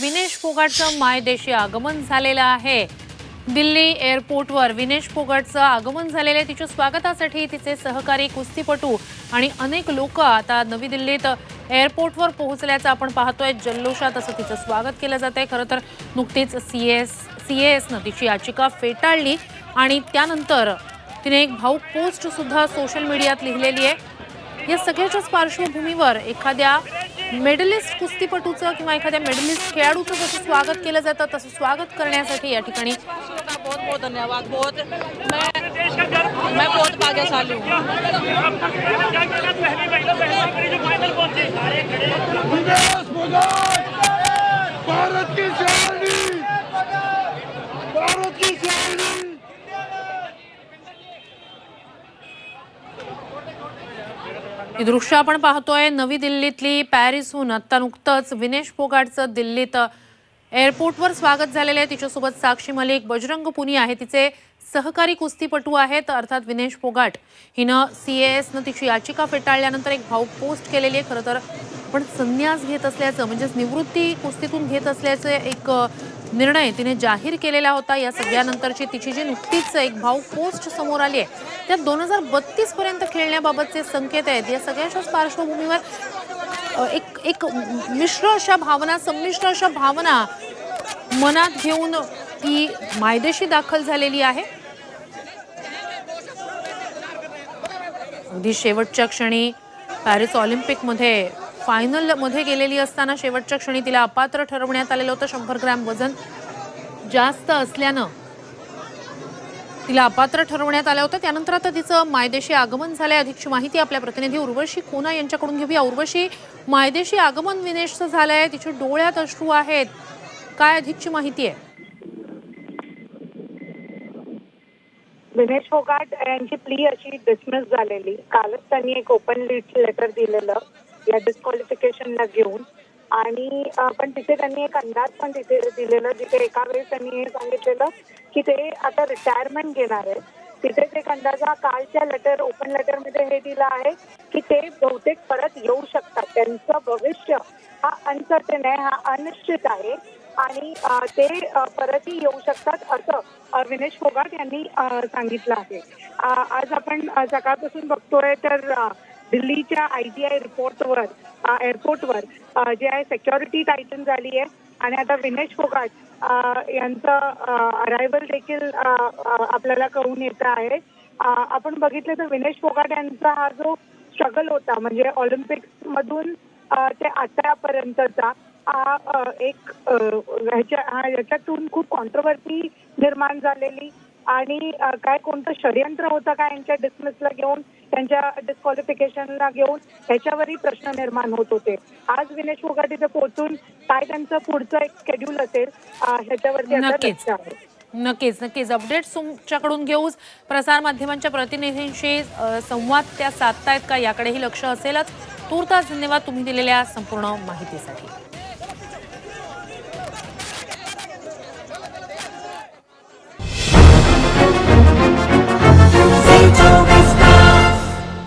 विनेश फोगाटचं मायदेशी आगमन झालेलं आहे. दिल्ली एअरपोर्टवर विनेश फोगाटचं आगमन झालेलं आहे. तिच्या स्वागतासाठी तिचे सहकारी कुस्तीपटू आणि अनेक लोक आता नवी दिल्लीत एअरपोर्टवर पोहोचल्याचं आपण पाहतोय. जल्लोषात असं तिचं स्वागत केलं जात आहे खरं तर नुकतीच सी एस सी एसनं तिची याचिका फेटाळली आणि त्यानंतर तिने एक भाऊक पोस्टसुद्धा सोशल मीडियात लिहिलेली आहे. या सगळ्याच्याच पार्श्वभूमीवर एखाद्या मेडलिस्ट कुस्तीपटूचं किंवा एखाद्या मेडलिस्ट खेळाडूचं जसं स्वागत केलं जातं तसं स्वागत करण्यासाठी या ठिकाणी बहुत बहुत धन्यवाद बहुत मैं मैं बहुत भाग्यशाली हूँ। ही दृश्य आपण पाहतोय. नवी दिल्लीतली पॅरिसहून आत्ता नुकतंच विनेश फोगाटचं दिल्लीत एअरपोर्टवर स्वागत झालेलं आहे. तिच्यासोबत साक्षी मलिक बजरंग पुनी आहे तिचे सहकारी कुस्तीपटू आहेत. अर्थात विनेश फोगाट हिनं सी एसनं तिची याचिका फेटाळल्यानंतर एक भाऊ पोस्ट केलेली आहे. खरं तर पण संन्यास घेत असल्याचं म्हणजेच निवृत्ती कुस्तीतून घेत असल्याचं एक निर्णय तिने जाहीर केलेला होता. या सगळ्यानंतरची तिची जी नुकतीच एक भाव पोस्ट समोर आली आहे त्यात दोन हजार बत्तीस पर्यंत खेळण्याबाबतचे संकेत आहेत. या सगळ्याच्याच पार्श्वभूमीवर एक एक मिश्र अशा भावना संमिश्र अशा भावना मनात घेऊन ती मायदेशी दाखल झालेली आहे. अगदी शेवटच्या क्षणी पॅरिस ऑलिम्पिकमध्ये फायनलमध्ये गेलेली असताना शेवटच्या क्षणी तिला अपात्र ठरवण्यात आलेलं होतं. शंभर ग्रॅम वजन जास्त असल्यानं तिला अपात्र ठरवण्यात आलं होतं. त्यानंतर आता तिचं मायदेशी आगमन झालंय. अधिकची माहिती आपल्या प्रतिनिधी उर्वशी कोना यांच्याकडून घेऊया. उर्वशी मायदेशी आगमन विनेशचं झालंय. तिच्या डोळ्यात अश्रू आहेत. काय अधिकची माहिती आहे? विनेश फोगाट यांची प्ली अशी डिसमिस झालेली. कालच त्यांनी एक ओपन लेटर दिलेलं. या डिस्क्वालिफिकेशनला घेऊन. आणि पण तिथे त्यांनी एक अंदाज पण तिथे दिलेला जिथे एका वेळेस त्यांनी हे सांगितलेलं की ते आता रिटायरमेंट घेणार आहे तिथेच एक अंदाज हा कालच्या लेटर ओपन लेटरमध्ये हे दिलं आहे की ते बहुतेक परत येऊ शकतात. त्यांचं भविष्य हा अनसर्टन आहे हा अनिश्चित आहे. आणि ते परतही येऊ शकतात असं विनेश फोगाट यांनी सांगितलं आहे. आज आपण सकाळपासून बघतोय तर दिल्लीच्या आय टी आय रिपोर्टवर एअरपोर्टवर जे आहे सेक्युरिटी टायटन झाली आहे. आणि आता विनेश फोगाट यांचं अरायव्हल देखील आपल्याला कळून येत आहे. आपण बघितलं तर विनेश फोगाट यांचा हा जो स्ट्रगल होता म्हणजे ऑलिम्पिक्स मधून ते आतापर्यंतचा हा एक ह्याच्या याच्यातून खूप कॉन्ट्रोवर्सी निर्माण झालेली. आणि काय कोणतं षडयंत्र होतं का यांच्या डिसमिसला घेऊन त्यांच्या डिस्क्वालिफिकेशनला घेऊन ह्याच्यावरही प्रश्न निर्माण होत होते. आज विनेश फोगाट इथे पोहोचून काय त्यांचं पुढचं एक शेड्यूल असेल ह्याच्यावरती आता नक्कीच. लक्ष आहे. नक्कीच नक्कीच. अपडेट्स तुमच्याकडून घेऊच प्रसारमाध्यमांच्या प्रतिनिधींशी संवाद त्या साधतायत का याकडेही लक्ष असेलच. तूर्तास धन्यवाद तुम्ही दिलेल्या संपूर्ण माहितीसाठी.